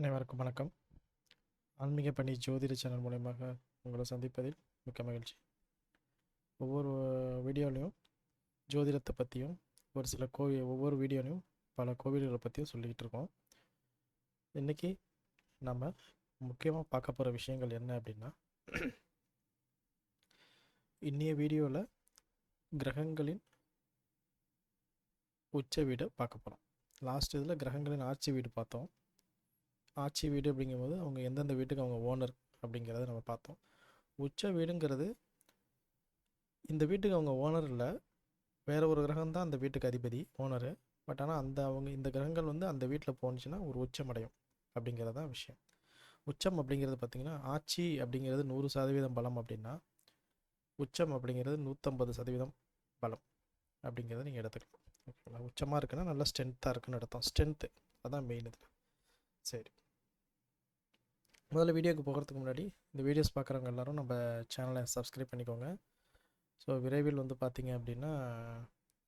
அனைவருக்கும் வணக்கம். ஆன்மீக பணி ஜோதிட சேனல் மூலயமாக உங்களை சந்திப்பதில் மிக்க மகிழ்ச்சி. ஒவ்வொரு வீடியோலையும் ஜோதிடத்தை பற்றியும் ஒரு சில கோவில் ஒவ்வொரு வீடியோலையும் பல கோவில்களை பற்றியும் சொல்லிக்கிட்டு இருக்கோம். இன்றைக்கி நம்ம முக்கியமாக பார்க்க போகிற விஷயங்கள் என்ன அப்படின்னா இன்னைய வீடியோவில் கிரகங்களின் உச்ச வீடை பார்க்க போகிறோம் லாஸ்ட் இதில் கிரகங்களின் ஆட்சி வீடு பார்த்தோம். ஆட்சி வீடு அப்படிங்கும்போது அவங்க எந்தெந்த வீட்டுக்கு அவங்க ஓனர் அப்படிங்கிறத நம்ம பார்த்தோம். உச்ச வீடுங்கிறது இந்த வீட்டுக்கு அவங்க ஓனர் இல்லை. வேற ஒரு கிரகம் தான் அந்த வீட்டுக்கு அதிபதி ஓனரு பட் ஆனால் அந்த அவங்க இந்த கிரகங்கள் வந்து அந்த வீட்டில் போணுச்சுன்னா ஒரு உச்சம் அடையும் அப்படிங்கிறது தான் விஷயம். உச்சம் அப்படிங்கிறது பார்த்திங்கன்னா ஆட்சி அப்படிங்கிறது நூறு சதவீதம் பலம் அப்படின்னா உச்சம் அப்படிங்கிறது நூற்றம்பது சதவீதம் பலம் அப்படிங்கிறத நீங்கள் எடுத்துக்கலாம். ஓகேங்களா? உச்சமாக இருக்குன்னா நல்லா ஸ்ட்ரென்த்தாக இருக்குன்னு எடுத்தோம் ஸ்ட்ரென்த்து அதான் மெயின் இதில் சரி. முதல்ல வீடியோக்கு போகிறதுக்கு முன்னாடி இந்த வீடியோஸ் பார்க்குறவங்க எல்லாரும் நம்ம சேனலை சப்ஸ்கிரைப் பண்ணிக்கோங்க. ஸோ விரைவில் வந்து பார்த்தீங்க அப்படின்னா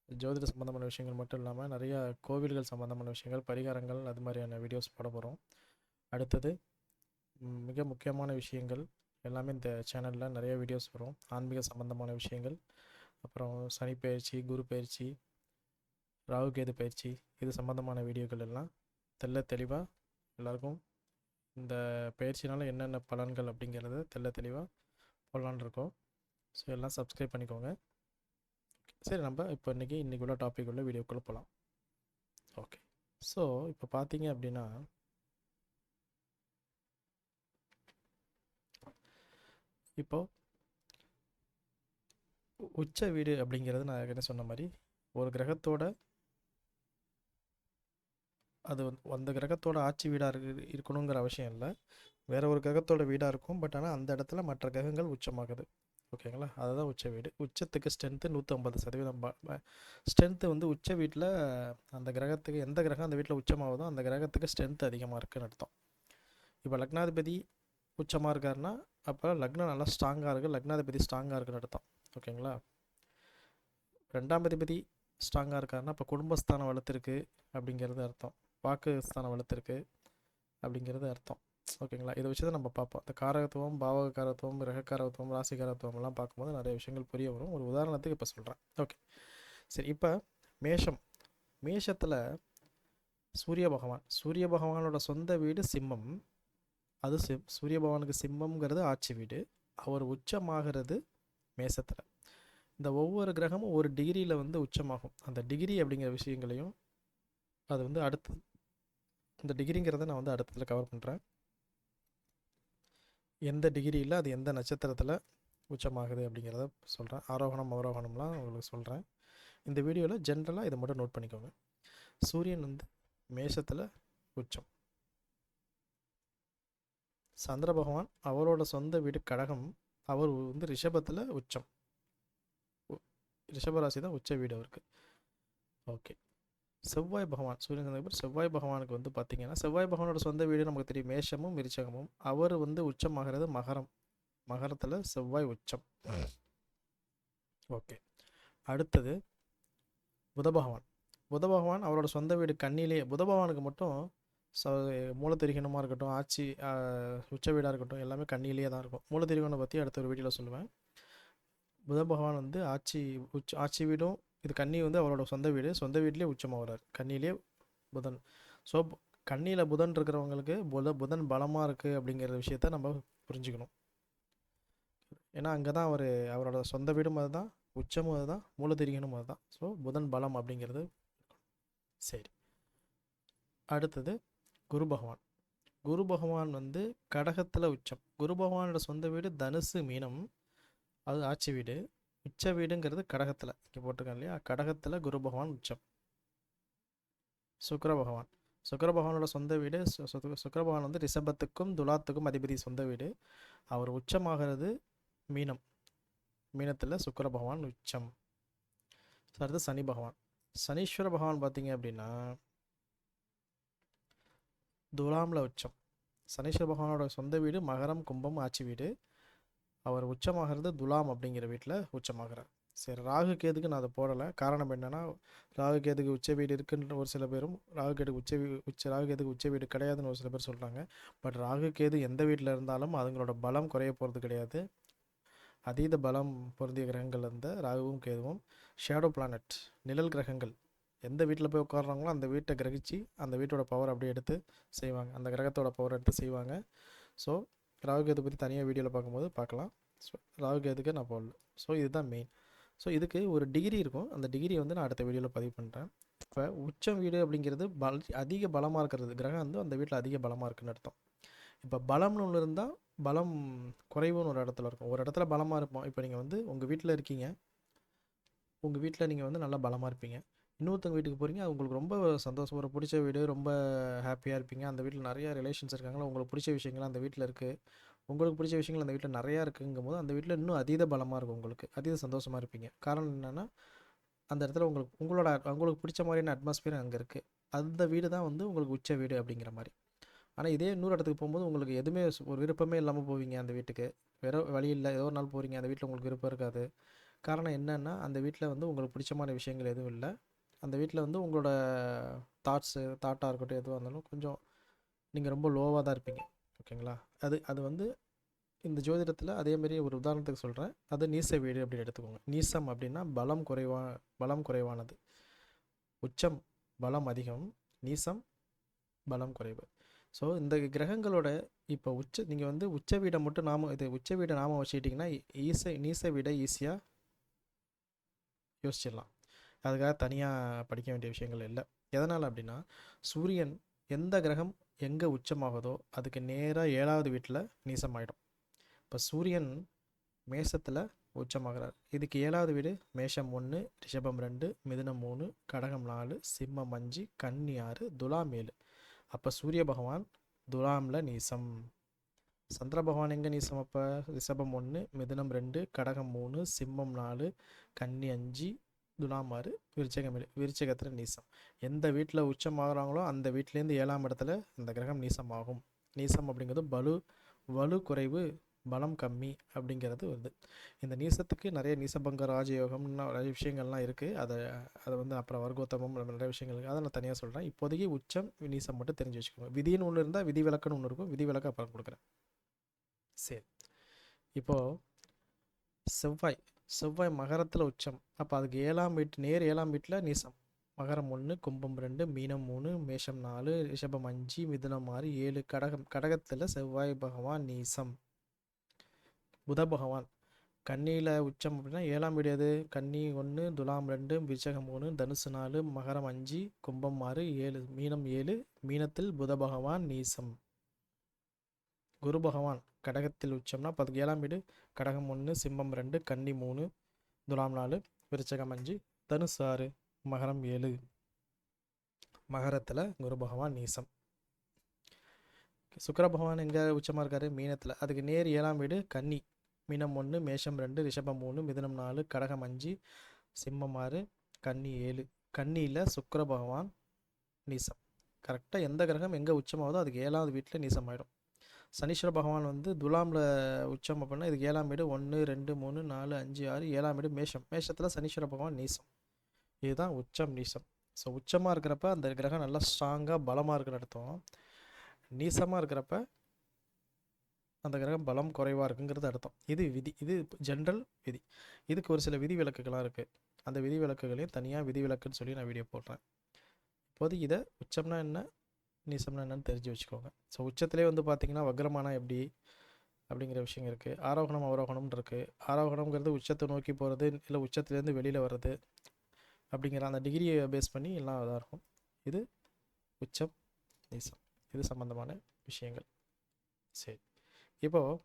ஜோதிட சம்மந்தமான விஷயங்கள் மட்டும் இல்லாமல் நிறையா கோவில்கள் சம்மந்தமான விஷயங்கள் பரிகாரங்கள் அது மாதிரியான வீடியோஸ் போட போகிறோம் அடுத்தது மிக முக்கியமான விஷயங்கள் எல்லாமே இந்த சேனலில் நிறைய வீடியோஸ் வரும். ஆன்மீக சம்மந்தமான விஷயங்கள் அப்புறம் சனி பயிற்சி குரு பயிற்சி ராகு கேது பயிற்சி இது சம்மந்தமான வீடியோக்கள் எல்லாம் தெள்ள தெளிவாக எல்லாருக்கும் இந்த பயிற்சினால் என்னென்ன பலன்கள் அப்படிங்கிறத தெள்ள தெளிவாக போடலான்னு இருக்கோம். ஸோ எல்லாம் சப்ஸ்கிரைப் பண்ணிக்கோங்க. சரி நம்ம இப்போ இன்றைக்கி இன்றைக்கி உள்ள டாபிக் உள்ள வீடியோக்குள்ளே போகலாம் ஓகே ஸோ இப்போ பார்த்தீங்க அப்படின்னா இப்போ உ- உச்ச வீடு அப்படிங்கிறது நான் ஏற்கனவே சொன்ன மாதிரி ஒரு கிரகத்தோட அது வந்து அந்த கிரகத்தோட ஆட்சி வீடாக இருக்கு இருக்கணுங்கிற அவசியம் இல்லை. வேற ஒரு கிரகத்தோட வீடாக இருக்கும் பட் ஆனால் அந்த இடத்துல மற்ற கிரகங்கள் உச்சமாகுது. ஓகேங்களா? அதுதான் உச்ச வீடு. உச்சத்துக்கு ஸ்ட்ரென்த்து நூற்றம்பது சதவீதம். ஸ்ட்ரென்த்து வந்து உச்ச வீட்டில் அந்த கிரகத்துக்கு எந்த கிரகம் அந்த வீட்டில் உச்சமாகுதோ அந்த கிரகத்துக்கு ஸ்ட்ரென்த் அதிகமாக இருக்குன்னு அர்த்தம். இப்போ லக்னாதிபதி உச்சமாக இருக்காருன்னா அப்போ லக்னம் நல்லா ஸ்ட்ராங்காக இருக்குது லக்னாதிபதி ஸ்ட்ராங்காக இருக்குன்னு அர்த்தம். ஓகேங்களா? ரெண்டாம் அதிபதி ஸ்ட்ராங்காக இருக்காருன்னா இப்போ குடும்பஸ்தானம் வளர்த்துருக்கு அப்படிங்கிறது அர்த்தம். வாக்கு ஸ்தானம் வளர்த்துருக்கு அப்படிங்கிறது அர்த்தம். ஓகேங்களா? இதை வச்சு தான் நம்ம பார்ப்போம். இந்த காரகத்துவம் பாவக காரகத்துவம் கிரகக்காரகத்துவம் ராசிகாரத்துவம் எல்லாம் பார்க்கும்போது நிறைய விஷயங்கள் புரிய வரும். ஒரு உதாரணத்துக்கு இப்போ சொல்கிறேன் ஓகே. சரி இப்போ மேஷம். மேஷத்தில் சூரிய பகவான். சூரிய பகவானோட சொந்த வீடு சிம்மம். அது சிம் சூரிய பகவானுக்கு சிம்மம்ங்கிறது ஆட்சி வீடு. அவர் உச்சமாகிறது மேசத்தில் இந்த ஒவ்வொரு கிரகமும் ஒரு டிகிரியில் வந்து உச்சமாகும். அந்த டிகிரி அப்படிங்கிற விஷயங்களையும் அது வந்து அடுத்து இந்த டிகிரிங்கிறத நான் வந்து அடுத்ததில் கவர் பண்ணுறேன் எந்த டிகிரியில் அது எந்த நட்சத்திரத்தில் உச்சமாகுது அப்படிங்கிறத சொல்கிறேன் ஆரோகணம் அவரோகணம்லாம் உங்களுக்கு சொல்கிறேன் இந்த வீடியோவில் ஜென்ரலாக இதை மட்டும் நோட் பண்ணிக்கோங்க. சூரியன் வந்து மேஷத்தில் உச்சம். சந்திர பகவான் அவரோட சொந்த வீடு கடகம் அவர் வந்து ரிஷபத்தில் உச்சம். ரிஷபராசி தான் உச்ச வீடு அவருக்கு. ஓகே. செவ்வாய் பகவான் சூரியன் சந்திரன் செவ்வாய் பகவானுக்கு வந்து பார்த்தீங்கன்னா செவ்வாய் பகவானோட சொந்த வீடு நமக்கு தெரியும். மேஷமும் மிருச்சகமும் அவர் வந்து உச்சமாகிறது மகரம். மகரத்தில் செவ்வாய் உச்சம். ஓகே. அடுத்தது புத பகவான். புத பகவான் அவரோட சொந்த வீடு கண்ணிலேயே புத பகவானுக்கு மட்டும் ச மூலத்திரிகணமாக இருக்கட்டும் ஆட்சி உச்ச வீடாக இருக்கட்டும் எல்லாமே கண்ணிலேயே தான் இருக்கும். மூலத்திரிகணை பற்றி அடுத்த ஒரு வீடியோவில் சொல்லுவேன். புத பகவான் வந்து ஆட்சி உச்ச ஆட்சி வீடும் இது கன்னி வந்து அவரோட சொந்த வீடு. சொந்த வீட்லேயே உச்சமாக வர்றார் கன்னிலே புதன். ஸோ கண்ணியில் புதன் இருக்கிறவங்களுக்கு புத புதன் பலமாக இருக்குது அப்படிங்கிற விஷயத்த நம்ம புரிஞ்சுக்கணும். ஏன்னா அங்கே தான் அவர் அவரோட சொந்த வீடும் அதுதான் உச்சமும் அதுதான் அது அதுதான். ஸோ புதன் பலம் அப்படிங்கிறது சரி. அடுத்தது குரு பகவான். குரு பகவான் வந்து கடகத்தில் உச்சம். குரு பகவானோட சொந்த வீடு தனுசு மீனம். அது ஆட்சி வீடு. உச்ச வீடுங்கிறது கடகத்தில். இங்கே போட்டிருக்கேன் இல்லையா? கடகத்தில் குரு பகவான் உச்சம். சுக்கர பகவான். சுக்கர பகவானோட சொந்த வீடு சுக்கர பகவான் வந்து ரிஷபத்துக்கும் துலாத்துக்கும் அதிபதி சொந்த வீடு. அவர் உச்சமாகிறது மீனம். மீனத்தில் சுக்கர பகவான் உச்சம். அடுத்து சனி பகவான். சனீஸ்வர பகவான் பார்த்தீங்க அப்படின்னா துலாமில் உச்சம். சனீஸ்வர பகவானோட சொந்த வீடு மகரம் கும்பம் ஆட்சி வீடு. அவர் உச்சமாகிறது துலாம் அப்படிங்கிற வீட்டில் உச்சமாகிறார். சரி ராகு கேதுக்கு நான் அதை போடலை. காரணம் என்னென்னா ராகு கேதுக்கு உச்ச வீடு இருக்குன்ற ஒரு சில பேரும் ராகு கேதுக்கு உச்ச வீ உச்ச ராகு கேதுக்கு உச்ச வீடு கிடையாதுன்னு ஒரு சில பேர் சொல்கிறாங்க பட் ராகு கேது எந்த வீட்டில் இருந்தாலும் அதுங்களோட பலம் குறைய போகிறது கிடையாது. அதீத பலம் பொருந்திய கிரகங்கள் இருந்த ராகுவும் கேதுவும் ஷேடோ பிளானட் நிழல் கிரகங்கள் எந்த வீட்டில் போய் உட்காடுறாங்களோ அந்த வீட்டை கிரகிச்சு அந்த வீட்டோட பவர் அப்படியே எடுத்து செய்வாங்க. அந்த கிரகத்தோட பவர் எடுத்து செய்வாங்க. ஸோ ராகு கேது பற்றி தனியாக வீடியோவில் பார்க்கும்போது பார்க்கலாம். ஸோ ராகுகேதுக்கு நான் போடல? ஸோ இதுதான் மெயின் ஸோ இதுக்கு ஒரு டிகிரி இருக்கும். அந்த டிகிரி வந்து நான் அடுத்த வீடியோவில் பதிவு பண்ணுறேன் இப்போ உச்சம் வீடு அப்படிங்கிறது பல அதிக பலமாக இருக்கிறது. கிரகம் வந்து அந்த வீட்டில் அதிக பலமாக இருக்குன்னு அர்த்தம். இப்போ பலம்னு ஒன்று இருந்தால் பலம் குறைவுன்னு ஒரு இடத்துல இருக்கும். ஒரு இடத்துல பலமாக இருப்போம். இப்போ நீங்கள் வந்து உங்கள் வீட்டில் இருக்கீங்க. உங்கள் வீட்டில் நீங்கள் வந்து நல்லா பலமாக இருப்பீங்க. இன்னொருத்தவங்க வீட்டுக்கு போகிறீங்க அது உங்களுக்கு ரொம்ப சந்தோஷம். ஒரு பிடிச்ச வீடு ரொம்ப ஹாப்பியாக இருப்பீங்க. அந்த வீட்டில் நிறைய ரிலேஷன்ஸ் இருக்காங்களா? உங்களுக்கு பிடிச்ச விஷயங்கள் அந்த வீட்டில் இருக்குது உங்களுக்கு பிடிச்ச விஷயங்கள் அந்த வீட்டில் நிறையா இருக்குங்கும் போது அந்த வீட்டில் இன்னும் அதீத பலமாக இருக்கும் உங்களுக்கு. அதீத சந்தோஷமாக இருப்பீங்க. காரணம் என்னென்னா அந்த இடத்துல உங்களுக்கு உங்களோட உங்களுக்கு பிடிச்ச மாதிரியான அட்மாஸ்பியர் அங்கே இருக்குது அந்த வீடு தான் வந்து உங்களுக்கு உச்ச வீடு அப்படிங்கிற மாதிரி. ஆனால் இதே இன்னொரு இடத்துக்கு போகும்போது உங்களுக்கு எதுவுமே ஒரு விருப்பமே இல்லாமல் போவீங்க அந்த வீட்டுக்கு. வேற வழி இல்லை. ஏதோ ஒரு நாள் போகிறீங்க அந்த வீட்டில் உங்களுக்கு விருப்பம் இருக்காது. காரணம் என்னென்னா அந்த வீட்டில் வந்து உங்களுக்கு பிடிச்சமான விஷயங்கள் எதுவும் இல்லை. அந்த வீட்டில் வந்து உங்களோட தாட்ஸு தாட்டாக இருக்கட்டும் எதுவாக இருந்தாலும் கொஞ்சம் நீங்கள் ரொம்ப லோவாக தான் இருப்பீங்க. ஓகேங்களா? அது அது வந்து இந்த ஜோதிடத்தில் அதேமாரி ஒரு உதாரணத்துக்கு சொல்கிறேன் அது நீச வீடு அப்படின்னு எடுத்துக்கோங்க. நீசம் அப்படின்னா பலம் குறைவா பலம் குறைவானது. உச்சம் பலம் அதிகம் நீசம் பலம் குறைவு. ஸோ இந்த கிரகங்களோட இப்போ உச்ச நீங்கள் வந்து உச்ச வீடை மட்டும் நாம இது உச்ச வீடை நாம வச்சுக்கிட்டிங்கன்னா ஈச நீச வீடை ஈஸியாக யோசிச்சிடலாம். அதுக்காக தனியாக படிக்க வேண்டிய விஷயங்கள் இல்லை. எதனால் அப்படின்னா சூரியன் எந்த கிரகம் எங்கே உச்சமாகுதோ அதுக்கு நேராக ஏழாவது வீட்டில் நீசமாயிடும். இப்போ சூரியன் மேசத்தில் உச்சமாகிறார். இதுக்கு ஏழாவது வீடு மேஷம் ஒன்று ரிஷபம் ரெண்டு மிதுனம் மூணு கடகம் நாலு சிம்மம் அஞ்சு கன்னி ஆறு துலாம் ஏழு. அப்போ சூரிய பகவான் துலாமில் நீசம். சந்திர பகவான் எங்கே நீசம் அப்போ? ரிஷபம் ஒன்று மிதுனம் ரெண்டு கடகம் மூணு சிம்மம் நாலு கன்னி அஞ்சு துலாம் விருச்சகம் விருச்சகத்தில் நீசம். எந்த வீட்டில் உச்சமாகறாங்களோ அந்த வீட்டிலேருந்து ஏழாம் இடத்துல இந்த கிரகம் நீசமாகும். நீசம் அப்படிங்கிறது பலு வலு குறைவு பலம் கம்மி அப்படிங்கிறது வருது. இந்த நீசத்துக்கு நிறைய நீசபங்க ராஜயோகம்னு நிறைய விஷயங்கள்லாம் இருக்குது அதை அதை வந்து அப்புறம் வர்க்கோத்தமம் நிறைய விஷயங்கள் இருக்குது அதை நான் தனியாக சொல்கிறேன் இப்போதைக்கு உச்சம் நீசம் மட்டும் தெரிஞ்சு வச்சுக்கோங்க. விதின்னு ஒன்று இருந்தால் விதி விளக்குன்னு ஒன்று இருக்கும். விதி விளக்க அப்புறம் கொடுக்குறேன். சரி. இப்போது செவ்வாய். செவ்வாய் மகரத்தில் உச்சம். அப்போ அதுக்கு ஏழாம் வீட்டு நேர் ஏழாம் வீட்டில் நீசம். மகரம் ஒன்று கும்பம் ரெண்டு மீனம் மூணு மேஷம் நாலு ரிஷபம் அஞ்சு மிதுனம் ஆறு ஏழு கடகம் கடகத்தில் செவ்வாய் பகவான் நீசம். புத பகவான். கன்னியில் உச்சம் அப்படின்னா ஏழாம் வீடு எது? கன்னி ஒன்று துலாம் ரெண்டு விருச்சகம் மூணு தனுசு நாலு மகரம் அஞ்சு கும்பம் ஆறு ஏழு மீனம் ஏழு மீனத்தில் புத பகவான் நீசம். குரு பகவான் கடகத்தில் உச்சம்னா பத்து ஏழாம் வீடு கடகம் ஒன்று சிம்மம் ரெண்டு கன்னி மூணு துலாம் நாலு விருச்சகம் அஞ்சு தனுசு ஆறு மகரம் ஏழு. மகரத்தில் குரு பகவான் நீசம். சுக்கர பகவான் எங்கே உச்சமாக இருக்காரு? மீனத்தில். அதுக்கு நேர் ஏழாம் வீடு கன்னி. மீனம் ஒன்று மேஷம் ரெண்டு ரிஷபம் மூணு மிதனம் நாலு கடகம் அஞ்சு சிம்மம் ஆறு கன்னி ஏழு. கன்னியில் சுக்கர பகவான் நீசம். கரெக்டாக எந்த கிரகம் எங்கே உச்சமாகுதோ அதுக்கு ஏழாவது வீட்டில் நீசம் ஆயிடும் சனீஸ்வர பகவான் வந்து துலாமில் உச்சம் அப்படின்னா இதுக்கு ஏழாம் வீடு ஒன்று ரெண்டு மூணு நாலு அஞ்சு ஆறு ஏழாம் வீடு மேஷம். மேஷத்தில் சனீஸ்வர பகவான் நீசம். இதுதான் உச்சம் நீசம். ஸோ உச்சமாக இருக்கிறப்ப அந்த கிரகம் நல்லா ஸ்ட்ராங்காக பலமாக இருக்கிற அர்த்தம். நீசமாக இருக்கிறப்ப அந்த கிரகம் பலம் குறைவாக இருக்குங்கிறது அர்த்தம். இது விதி. இது ஜென்ரல் விதி. இதுக்கு ஒரு சில விதி விலக்குகளாக இருக்குது அந்த விதி விலக்குகளையும் தனியாக விதி விலக்குன்னு சொல்லி நான் வீடியோ போடுறேன். இப்போது இதை உச்சம்னா என்ன? நீசம்னா என்னன்னு தெரிஞ்சு வச்சுக்கோங்க. ஸோ உச்சத்திலே வந்து பார்த்தீங்கன்னா வக்ரமானா எப்படி? அப்படிங்கிற விஷயம் இருக்குது ஆரோகணம் அவரோகணம் இருக்குது ஆரோகணம்ங்கிறது உச்சத்தை நோக்கி போகிறது இல்லை உச்சத்துலேருந்து வெளியில் வர்றது அப்படிங்கிற அந்த டிகிரியை பேஸ் பண்ணி எல்லாம் இதாக இருக்கும். இது உச்சம் நீசம். இது சம்மந்தமான விஷயங்கள். சரி. இப்போது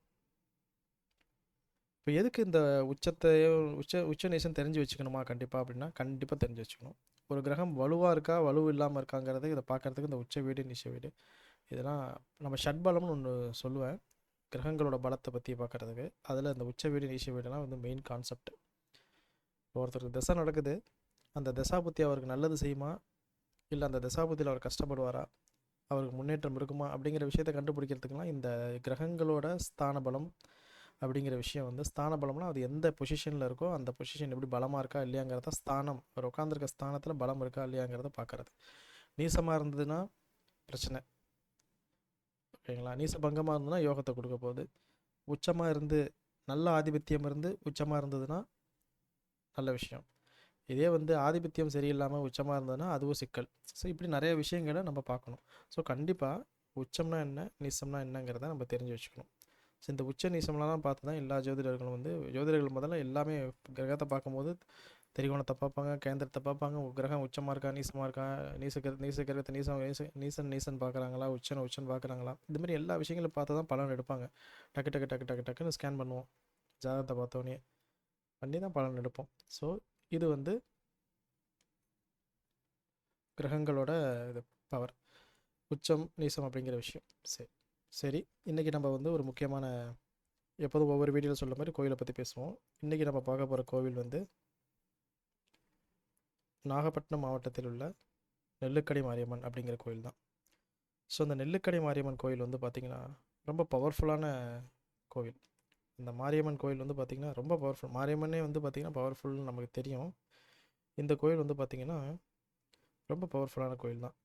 இப்போ எதுக்கு இந்த உச்சத்தையும் உச்ச உச்ச நீசம் தெரிஞ்சு வச்சுக்கணுமா? கண்டிப்பாக அப்படின்னா கண்டிப்பாக தெரிஞ்சு வச்சுக்கணும். ஒரு கிரகம் வலுவாக இருக்கா வலு இல்லாமல் இருக்காங்கிறது இதை பார்க்கறதுக்கு இந்த உச்ச வீடு நிச்ச வீடு. இதெல்லாம் நம்ம ஷட்பலம்னு ஒன்று சொல்லுவேன். கிரகங்களோட பலத்தை பற்றி பார்க்கறதுக்கு அதில் இந்த உச்ச வீடு நீச்ச வீடுலாம் வந்து மெயின் கான்செப்ட் ஒருத்தருக்கு திசை நடக்குது. அந்த திசாபுத்தி அவருக்கு நல்லது செய்யுமா? இல்லை அந்த திசாபுத்தியில் அவர் கஷ்டப்படுவாரா? அவருக்கு முன்னேற்றம் இருக்குமா? அப்படிங்கிற விஷயத்தை கண்டுபிடிக்கிறதுக்குலாம் இந்த கிரகங்களோட ஸ்தான பலம் அப்படிங்கிற விஷயம் வந்து ஸ்தான பலம்னா அது எந்த பொசிஷனில் இருக்கோ அந்த பொசிஷன் எப்படி பலமாக இருக்கா இல்லையாங்கிறத ஸ்தானம். ஒரு உட்காந்துருக்க ஸ்தானத்தில் பலம் இருக்கா இல்லையாங்கிறத பார்க்குறது. நீசமாக இருந்ததுன்னா பிரச்சனை. ஓகேங்களா? நீசபங்கமாக இருந்ததுன்னா யோகத்தை கொடுக்க போகுது. உச்சமாக இருந்து நல்ல ஆதிபத்தியம் இருந்து உச்சமாக இருந்ததுன்னா நல்ல விஷயம். இதே வந்து ஆதிபத்தியம் சரியில்லாமல் உச்சமாக இருந்ததுன்னா அதுவும் சிக்கல். ஸோ இப்படி நிறைய விஷயங்களை நம்ம பார்க்கணும். ஸோ கண்டிப்பாக உச்சம்னா என்ன நீசம்னா என்னங்கிறத நம்ம தெரிஞ்சு வச்சுக்கணும். ஸோ இந்த உச்ச நீசம்லாம் பார்த்து தான் எல்லா ஜோதிடர்களும் வந்து ஜோதிடர்கள் முதல்ல எல்லாமே கிரகத்தை பார்க்கும்போது திரிகோணத்தை பார்ப்பாங்க கேந்திரத்தை பார்ப்பாங்க. கிரகம் உச்சமாக இருக்கா நீசமாக இருக்கா நீச கிர நீச கிரகத்தை நீசம் நீச நீசன் நீசன் பார்க்குறாங்களா உச்சன் உச்சன் பார்க்குறாங்களா? இதுமாரி எல்லா விஷயங்களும் பார்த்து தான் பலன் எடுப்பாங்க. டக்கு டக்கு டக்கு டக்கு டக்குன்னு ஸ்கேன் பண்ணுவோம். ஜாதகத்தை பார்த்தோன்னே பண்ணி தான் பலன் எடுப்போம். ஸோ இது வந்து கிரகங்களோட இது பவர் உச்சம் நீசம் அப்படிங்கிற விஷயம். சரி. சரி இன்றைக்கி நம்ம வந்து ஒரு முக்கியமான எப்போதும் ஒவ்வொரு வீடியோவில் சொல்ல மாதிரி கோவிலை பற்றி பேசுவோம். இன்றைக்கி நம்ம பார்க்க போகிற கோவில் வந்து நாகப்பட்டினம் மாவட்டத்தில் உள்ள நெல்லுக்கடை மாரியம்மன் அப்படிங்கிற கோயில் தான். ஸோ அந்த நெல்லுக்கடை மாரியம்மன் கோயில் வந்து பார்த்திங்கன்னா ரொம்ப பவர்ஃபுல்லான கோவில். இந்த மாரியம்மன் கோயில் வந்து பார்த்திங்கன்னா ரொம்ப பவர்ஃபுல் மாரியம்மனே வந்து பார்த்திங்கன்னா பவர்ஃபுல்னு நமக்கு தெரியும். இந்த கோயில் வந்து பார்த்திங்கன்னா ரொம்ப பவர்ஃபுல்லான கோயில் தான்.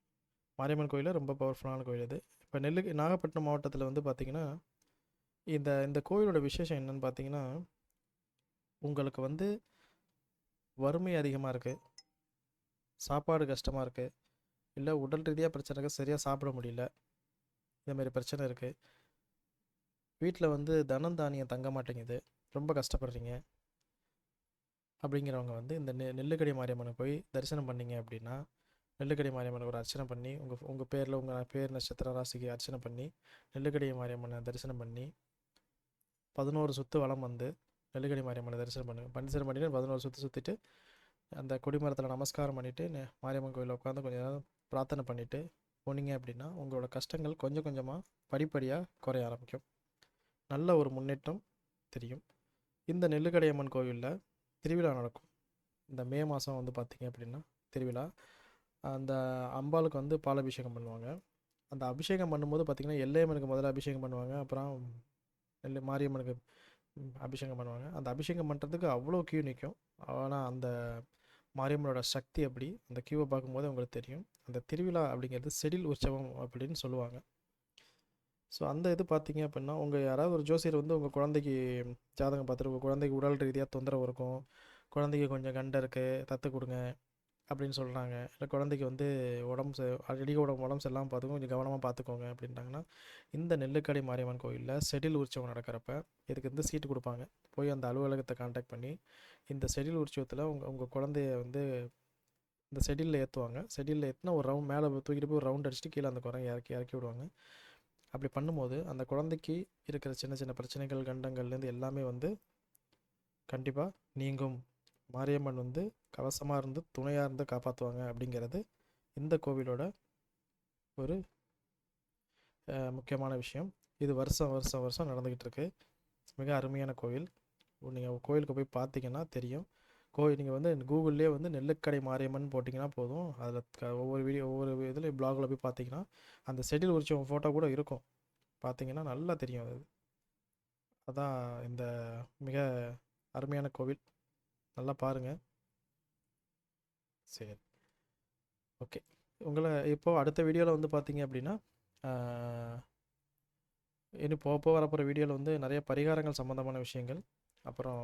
மாரியம்மன் கோயில் ரொம்ப பவர்ஃபுல்லான கோயில் இது இப்போ நெல்லு நாகப்பட்டினம் மாவட்டத்தில் வந்து பார்த்திங்கன்னா இந்த இந்த கோயிலோட விசேஷம் என்னன்னு பார்த்தீங்கன்னா உங்களுக்கு வந்து வறுமை அதிகமாக இருக்குது சாப்பாடு கஷ்டமாக இருக்குது இல்லை உடல் ரீதியாக பிரச்சனை இருக்குது சரியாக சாப்பிட முடியல இந்த பிரச்சனை இருக்குது வீட்டில் வந்து தனம் தானியம் தங்க மாட்டேங்குது ரொம்ப கஷ்டப்படுறீங்க. அப்படிங்கிறவங்க வந்து இந்த நெ நெல்லுக்கடி மாரியம்மனை போய் தரிசனம் பண்ணீங்க அப்படின்னா நெல்லுக்கடி மாரியம்மனுக்கு ஒரு அர்ச்சனை பண்ணி உங்கள் உங்கள் பேரில் உங்கள் பேர் நட்சத்திர ராசிக்கு அர்ச்சனை பண்ணி நெல்லுக்கடி மாரியம்மனை தரிசனம் பண்ணி பதினோரு சுற்று வலம் வந்து நெல்லுக்கடி மாரியம்மனை தரிசனம் பண்ணுங்க தரிசனம் பண்ணிட்டு பதினோரு சுற்று சுற்றிட்டு அந்த கொடிமரத்தில் நமஸ்காரம் பண்ணிவிட்டு மாரியம்மன் கோயிலில் உட்காந்து கொஞ்சம் நேரம் பிரார்த்தனை பண்ணிவிட்டு போனீங்க அப்படின்னா உங்களோட கஷ்டங்கள் கொஞ்சம் கொஞ்சமாக படிப்படியாக குறைய ஆரம்பிக்கும். நல்ல ஒரு முன்னேற்றம் தெரியும். இந்த நெல்லுக்கடையம்மன் கோவிலில் திருவிழா நடக்கும். இந்த மே மாதம் வந்து பார்த்திங்க அப்படின்னா திருவிழா அந்த அம்பாளுக்கு வந்து பாலாபிஷேகம் பண்ணுவாங்க. அந்த அபிஷேகம் பண்ணும்போது பார்த்திங்கன்னா எல்லையம்மனுக்கு முதல்ல அபிஷேகம் பண்ணுவாங்க. அப்புறம் நெல் மாரியம்மனுக்கு அபிஷேகம் பண்ணுவாங்க. அந்த அபிஷேகம் பண்ணுறதுக்கு அவ்வளோ கியூ நிற்கும் ஆனால் அந்த மாரியம்மனோட சக்தி அப்படி அந்த கியூவை பார்க்கும்போது உங்களுக்கு தெரியும். அந்த திருவிழா அப்படிங்கிறது செடில் உற்சவம் அப்படின்னு சொல்லுவாங்க. ஸோ அந்த இது பார்த்தீங்க அப்படின்னா உங்கள் யாராவது ஒரு ஜோசியர் வந்து உங்கள் குழந்தைக்கு ஜாதகம் பார்த்துட்டு உங்கள் குழந்தைக்கு உடல் ரீதியாக தொந்தரவு இருக்கும். குழந்தைக்கு கொஞ்சம் கண்டை இருக்குது தத்து கொடுங்க. அப்படின்னு சொல்கிறாங்க இல்லை குழந்தைக்கு வந்து உடம்பு ச அடிக்க உடம்பு உடம்பு சரியில்லாமல் பார்த்துக்கோங்க. கொஞ்சம் கவனமாக பார்த்துக்கோங்க அப்படின்ட்டாங்கன்னா இந்த நெல்லுக்கடை மாரியம்மன் கோயிலில் செடில் உற்சவம் நடக்கிறப்ப இதுக்கு வந்து சீட்டு கொடுப்பாங்க. போய் அந்த அலுவலகத்தை காண்டாக்ட் பண்ணி இந்த செடில் உற்சவத்தில் உங்கள் உங்கள் குழந்தைய வந்து இந்த செடியில் ஏற்றுவாங்க செடியில் ஏற்றினா ஒரு ரவுண்ட் மேலே தூக்கிட்டு போய் ஒரு ரவுண்ட் அடிச்சுட்டு கீழே அந்த குரங்கை இறக்கி இறக்கி விடுவாங்க. அப்படி பண்ணும்போது அந்த குழந்தைக்கு இருக்கிற சின்ன சின்ன பிரச்சனைகள் கண்டங்கள்லேருந்து எல்லாமே வந்து கண்டிப்பாக நீங்கும். மாரியம்மன் வந்து கவசமாக இருந்து துணையாக இருந்து காப்பாற்றுவாங்க அப்படிங்கிறது இந்த கோவிலோட ஒரு முக்கியமான விஷயம். இது வருஷம் வருஷம் வருஷம் நடந்துக்கிட்டு இருக்கு. மிக அருமையான கோவில். நீங்கள் கோயிலுக்கு போய் பார்த்தீங்கன்னா தெரியும். கோயில் நீங்கள் வந்து கூகுள்லேயே வந்து நெல்லுக்கடை மாரியம்மன் போட்டிங்கன்னா போதும். அதில் ஒவ்வொரு வீடியோ ஒவ்வொரு இதில் பிளாகில் போய் பார்த்தீங்கன்னா அந்த செடில் உரிச்ச ஃபோட்டோ கூட இருக்கும். பார்த்தீங்கன்னா நல்லா தெரியும் அது. அதான் இந்த மிக அருமையான கோவில். நல்லா பாருங்கள் சரி. ஓகே. உங்களை இப்போது அடுத்த வீடியோவில் வந்து பார்த்தீங்க அப்படின்னா இன்னும் போக போக வரப்போகிற வீடியோவில் வந்து நிறைய பரிகாரங்கள் சம்மந்தமான விஷயங்கள் அப்புறம்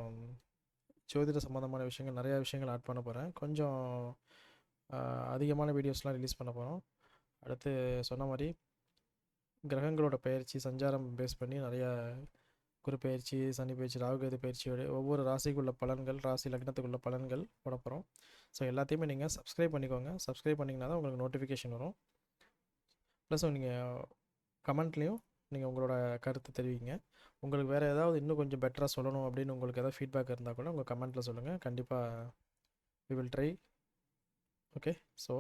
ஜோதிட சம்மந்தமான விஷயங்கள் நிறையா விஷயங்கள் ஆட் பண்ண போகிறேன் கொஞ்சம் அதிகமான வீடியோஸ்லாம் ரிலீஸ் பண்ண போகிறோம் அடுத்து சொன்ன மாதிரி கிரகங்களோட பயிற்சி சஞ்சாரம் பேஸ் பண்ணி நிறையா குரு பயிற்சி சனி பயிற்சி ராகுகேது பயிற்சியோட ஒவ்வொரு ராசிக்குள்ள பலன்கள் ராசி லக்னத்துக்குள்ள பலன்கள் போட போகிறோம் ஸோ எல்லாத்தையுமே நீங்கள் சப்ஸ்கிரைப் பண்ணிக்கோங்க. சப்ஸ்கிரைப் பண்ணிங்கன்னா தான் உங்களுக்கு நோட்டிஃபிகேஷன் வரும். ப்ளஸ் நீங்கள் கமெண்ட்லேயும் நீங்கள் உங்களோட கருத்து தெரிவிங்க. உங்களுக்கு வேறு ஏதாவது இன்னும் கொஞ்சம் பெட்டராக சொல்லணும் அப்படின்னு உங்களுக்கு ஏதாவது ஃபீட்பேக் இருந்தால் கூட உங்கள் கமெண்ட்டில் சொல்லுங்கள் கண்டிப்பாக we will try okay so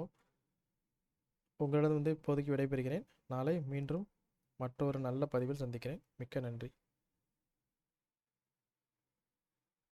உங்களிடம் வந்து இப்போதைக்கு விடைபெறுகிறேன். நாளை மீண்டும் மற்றொரு நல்ல பதிவில் சந்திக்கிறேன். மிக்க நன்றி.